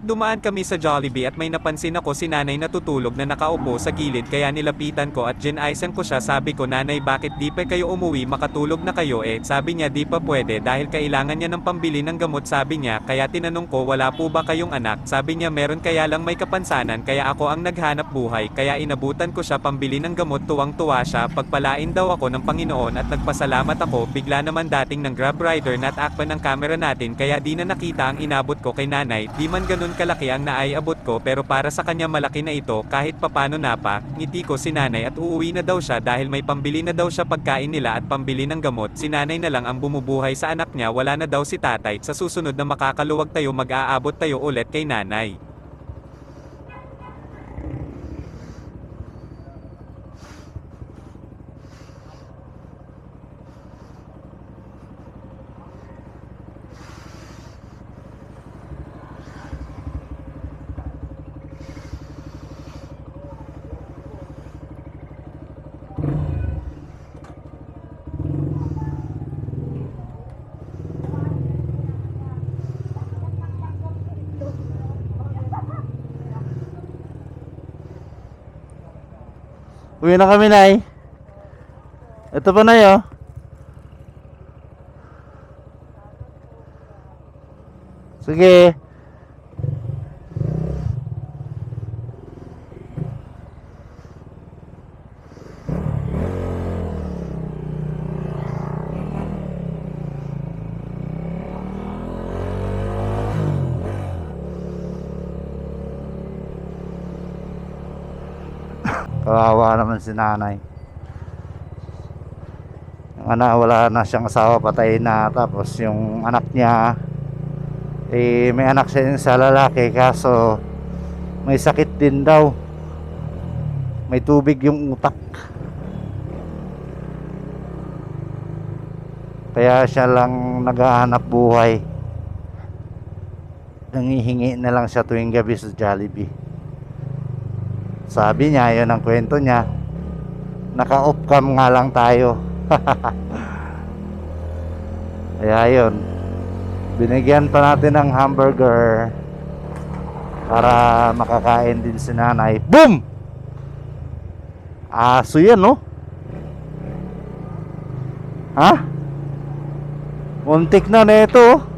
dumaan kami sa Jollibee at may napansin ako si nanay natutulog na nakaupo sa gilid kaya nilapitan ko at ginaisan ko siya. Sabi ko nanay bakit di pa kayo umuwi? Makatulog na kayo. Eh sabi niya di pa pwede dahil kailangan niya ng pambili ng gamot sabi niya. Kaya tinanong ko wala po ba kayong anak? Sabi niya meron kaya lang may kapansanan kaya ako ang naghanap buhay. Kaya inabutan ko siya pambili ng gamot. Tuwang tuwa siya. Pagpalain daw ako ng Panginoon at nagpasalamat ako. Bigla naman dating ng grab rider na takpan ng camera natin kaya di na nakita ang inabot ko kay nanay. Di man ganun kalaki ang naaiabot ko pero para sa kanya malaki na ito kahit papano na pa ngiti ko si nanay at uuwi na daw siya dahil may pambili na daw siya pagkain nila at pambili ng gamot. Si nanay na lang ang bumubuhay sa anak niya wala na daw si tatay. Sa susunod na makakaluwag tayo mag-aabot tayo ulit kay nanay Uwi na kami, Nay. Ito pa, Nay, oh. Sige. Kawawa naman si nanay. Yung anak, wala na siyang asawa, patay na. Tapos yung anak niya, eh, may anak siya sa lalaki, kaso may sakit din daw. May tubig yung utak. Kaya siya lang naghahanap buhay. Nangihingi na lang siya tuwing gabi sa Jollibee. Sabi niya, yun ang kwento niya. Naka-off cam nga lang tayo. Kaya yun. Binigyan pa natin ng hamburger para makakain din si nanay. Boom! Aso yan, no? Ha? Muntik na na ito. oh.